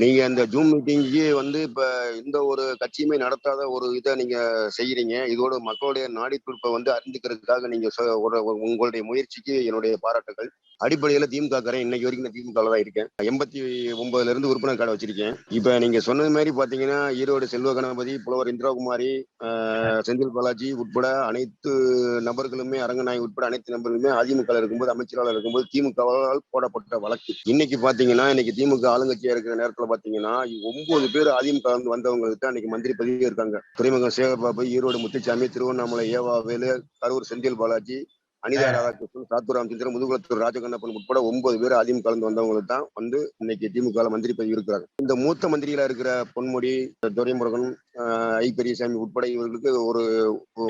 நீங்க அந்த ஜூம் மீட்டிங்க்கு வந்து இப்ப எந்த ஒரு கட்சியுமே நடத்தாத ஒரு இதை நீங்க செய்யறீங்க. இதோட மக்களுடைய நாடி வந்து அறிந்துக்கிறதுக்காக நீங்க சொ- ஒரு- உங்களுடைய முயற்சிக்கு என்னுடைய பாராட்டுகள். அடிப்படையில திமுக காரன் இன்னைக்கு வரைக்கும் நான் திமுக தான் இருக்கேன். எண்பத்தி ஒன்பதுல இருந்து உறுப்பினர் கார்டு வச்சிருக்கேன். இப்ப நீங்க சொன்னது மாதிரி பாத்தீங்கன்னா ஈரோடு செல்வ கணபதி புலவர் இந்திராகுமாரி செந்தில் பாலாஜி உட்பட அனைத்து நபர்களுமே அரங்கநாயகி உட்பட அனைத்து நபர்களுமே அதிமுக இருக்கும்போது அமைச்சராளர் இருக்கும்போது திமுகவால் போடப்பட்ட வழக்கு. இன்னைக்கு பாத்தீங்கன்னா இன்னைக்கு திமுக ஆளுங்கட்சியா இருக்கிற நேரத்துல பாத்தீங்கன்னா ஒன்பது பேர் அதிமுக கலந்து வந்தவங்களுக்கு தான் மந்திரி பதவியே இருக்காங்க. துறைமுகம் சேகர் பாபு ஈரோடு முத்துச்சாமி திருவண்ணாமலை ஏவா வேலு கரூர் செந்தில் பாலாஜி அனிதா ராதாகிருஷ்ணன் சாத்தூர் ராமச்சந்திரன் முதுகுளத்தூர் ராஜகண்ணப்பன் உட்பட ஒன்பது பேர் அதிகம் கலந்து வந்தவங்களுக்கு தான் வந்து இன்னைக்கு திமுக மந்திரி பதவி இருக்கிறாங்க இந்த மூத்த மந்திரிகளா இருக்கிற பொன்முடி துரைமுருகன் ஐ பெரியசாமி உட்பட இவர்களுக்கு ஒரு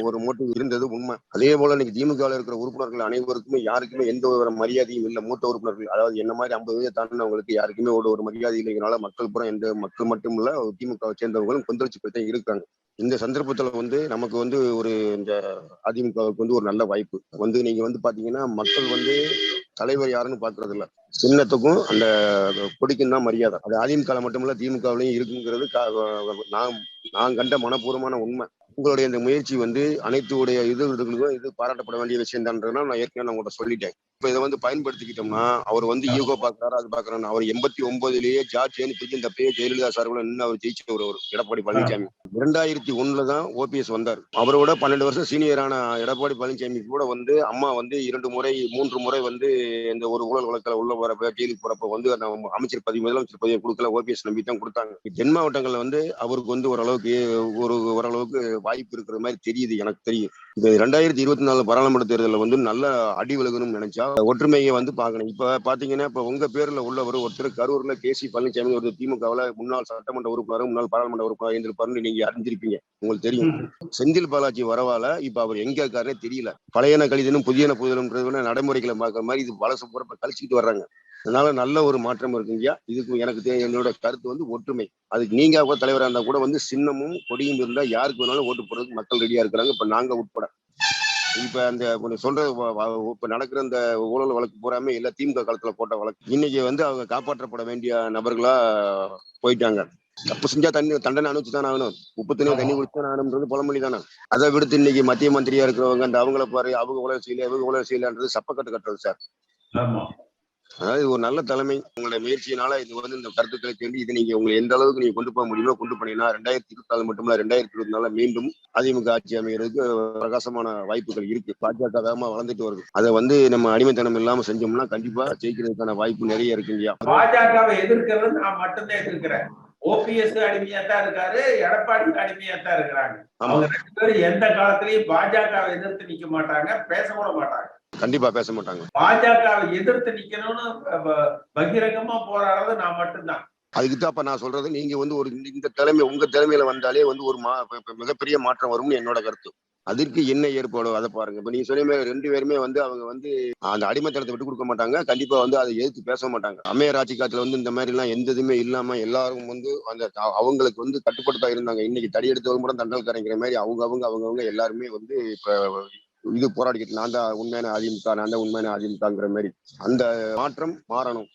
ஒரு மோட்டிவ் இருந்தது உண்மை. அதே போல இன்னைக்கு திமுக இருக்கிற உறுப்பினர்கள் அனைவருக்குமே யாருக்குமே எந்த ஒரு மரியாதையும் இல்லை. மூத்த உறுப்பினர்கள் அதாவது என்ன மாதிரி ஐம்பது வயது தாண்டினவங்களுக்கு யாருக்குமே ஒரு ஒரு மரியாதை இல்லைங்கனால மக்கள் புறம் எந்த மக்கள் மட்டும் இல்ல திமுக சேர்ந்தவங்களும் கொந்தளிச்சு போய் தான் இருக்காங்க இந்த சந்தர்ப்பத்துல வந்து நமக்கு வந்து ஒரு இந்த அதிமுகவுக்கு வந்து ஒரு நல்ல வாய்ப்பு. வந்து நீங்க வந்து பாத்தீங்கன்னா மக்கள் வந்து தலைவர் யாருன்னு பாக்குறது இல்ல சின்னத்துக்கும் அந்த கொடிக்கும் தான் மரியாதை. அது அதிமுக மட்டும் இல்லை திமுகவிலையும் இருக்குங்கிறது நான் நான் கண்ட மனப்பூர்வமான உண்மை. உங்களுடைய இந்த முயற்சி வந்து அனைத்து உடைய இதுகளுக்கும் இது பாராட்டப்பட வேண்டிய விஷயம் தான்றதுனால நான் ஏற்கனவே நான் உங்கள்கிட்ட சொல்லிட்டேன். இப்ப இதை வந்து பயன்படுத்திக்கிட்டோம்னா அவர் வந்து ஈகோ பாக்குறாரு அது பாக்குறாரு அவர் எண்பத்தி ஒன்பதுலயே ஜார்ஜ் பிடிச்சி இந்த பேர் ஜெயலலிதா சார் கூட நின்று அவர் ஜெயிச்ச ஒரு எடப்பாடி பழனிசாமி இரண்டாயிரத்தி ஒண்ணுல தான் ஓபிஎஸ் வந்தார். அவரோட பன்னெண்டு வருஷம் சீனியரான எடப்பாடி பழனிசாமி கூட வந்து அம்மா வந்து இரண்டு முறை மூன்று முறை வந்து இந்த ஒரு ஊழல் வழக்கில் உள்ள வரப்ப ஜெயிலுக்கு போறப்ப வந்து அமைச்சர் பதவி முதலமைச்சர் பதவியை கொடுக்கல ஓபிஎஸ் நம்பி தான் கொடுத்தாங்க. தென் மாவட்டங்கள்ல வந்து அவருக்கு வந்து ஓரளவுக்கு ஒரு ஓரளவுக்கு வாய்ப்பு இருக்கிற மாதிரி தெரியுது எனக்கு தெரியும். இந்த ரெண்டாயிரத்தி இருபத்தி நாலு பாராளுமன்ற தேர்தலில் வந்து நல்ல அடி விலகணும்னு நினைச்சா ஒற்றுமையை வந்து பார்க்கணும். இப்ப பாத்தீங்கன்னா இப்ப உங்க பேர்ல உள்ளவர் ஒருத்தர் கரூர்ல கே சி பழனிசாமி ஒரு திமுகவுல முன்னாள் சட்டமன்ற உறுப்பினர் முன்னாள் பாராளுமன்ற உறுப்பினர் இருந்திருப்பாருன்னு நீங்க அறிஞ்சிருப்பீங்க உங்களுக்கு தெரியும். செந்தில் பாலாஜி வரவால இப்ப அவர் எங்க இருக்காருன்னே தெரியல. பழையன கழிதனும் புதியன புதியனன்றது நடைமுறைகளை பார்க்குற மாதிரி இது வளசு போறப்ப கழிச்சுக்கிட்டு வர்றாங்க. அதனால நல்ல ஒரு மாற்றம் இருக்குங்கய்யா இதுக்கு எனக்கு என்னோட கருத்து வந்து ஒற்றுமை. அதுக்கு நீங்க கூட தலைவரா இருந்தா கூட வந்து சின்னமும் கொடியும் இருந்தா யாருக்கு வேணாலும் ஓட்டு போடுறதுக்கு மக்கள் ரெடியா இருக்கிறாங்க. இப்ப நாங்க உட்பட. இப்ப அந்த சொல்றது சொல்ற இப்ப நடக்கிற இந்த ஊழல் வழக்கு பூராமே இல்ல திமுக காலத்துல போட்ட வழக்கு. இன்னைக்கு வந்து அவங்க காப்பாற்றப்பட வேண்டிய நபர்களா போயிட்டாங்க. தப்பு செஞ்சா தண்ணி தண்டனை அனுப்பிச்சு தான் ஆகணும். உப்பு தண்ணி தண்ணி குடிச்சு தான் ஆகணும்ன்றது பழமொழி தானே அதை விடுத்து இன்னைக்கு மத்திய மந்திரியா இருக்கிறவங்க அந்த அவங்கள பாரு அவங்க உலக செய்யல இவங்க உலக செய்யலன்றது சப்பக்கட்டு கட்டுறது சார். அதாவது ஒரு நல்ல தலைமை. உங்களுடைய முயற்சியினால இது வந்து இந்த கருத்துக்களை சொல்லி இது நீங்க உங்களை எந்த அளவுக்கு நீங்க கொண்டு போக முடியுமோ கொண்டு போனீங்கன்னா ரெண்டாயிரத்தி இருபத்தி நாலு மட்டும் இல்ல ரெண்டாயிரத்தி இருபத்தி நாலுல மீண்டும் அதிமுக ஆட்சி அமைகிறதுக்கு பிரகாசமான வாய்ப்புகள் இருக்கு. பாஜக வேகமா வளர்ந்துட்டு வருது. அதை வந்து நம்ம அடிமைத்தனம் இல்லாம செஞ்சோம்னா கண்டிப்பா ஜெயிக்கிறதுக்கான வாய்ப்பு நிறைய இருக்குங்கய்யா பாஜகவை எதிர்க்கிறது நான் மட்டும்தான் எதிர்க்கிறேன். ஓபிஎஸ் அடிமையா தான் இருக்காரு எடப்பாடி அடிமையா தான் இருக்கிறாங்க. ஆமா. அவங்க ரெண்டு பேரும் எந்த காலத்திலயும் பாஜகவை எதிர்த்து நிக்க மாட்டாங்க பேச கூட மாட்டாங்க. கண்டிப்பா பேச மாட்டாங்க. பாஜகவை எதிர்த்து நிக்கணும்னு பகிரங்கமா போராடுறது நான் மட்டும்தான். அதுக்கு தான் அப்ப நான் சொல்றது நீங்க வந்து ஒரு இந்த- தலைமை உங்க தலைமையில வந்தாலே வந்து ஒரு மா இப்ப- இப்ப மிகப்பெரிய மாற்றம் வரும்னு என்னோட கருத்து. அதற்கு என்ன ஏற்பாடோ அதை பாருங்க. இப்ப நீங்க சொன்ன ரெண்டு பேருமே வந்து அவங்க வந்து அந்த அடிமைத்தனத்தை விட்டு கொடுக்க மாட்டாங்க. கண்டிப்பா வந்து அதை எதிர்த்து பேச மாட்டாங்க. அம்மையார் ஆட்சி காலத்துல வந்து இந்த மாதிரி எல்லாம் எந்த இதுவுமே இல்லாம எல்லாரும் வந்து அந்த அவங்களுக்கு வந்து கட்டுப்படுத்தா இருந்தாங்க. இன்னைக்கு தடி எடுத்தவங்க கூட தண்டல் கரைங்கிற மாதிரி அவங்க அவங்க அவங்க அவங்க எல்லாருமே வந்து இப்ப இது போராடிக்கிட்டு நான் தான் உண்மையான அதிமுக நான் தான் உண்மையான அதிமுகங்கிற மாதிரி அந்த மாற்றம் மாறணும்.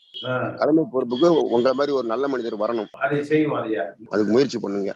தலைமை பொறுப்புக்கு உங்களை மாதிரி ஒரு நல்ல மனிதர் வரணும். அதை செய்வோம் ஐயா அதுக்கு முயற்சி பண்ணுங்க.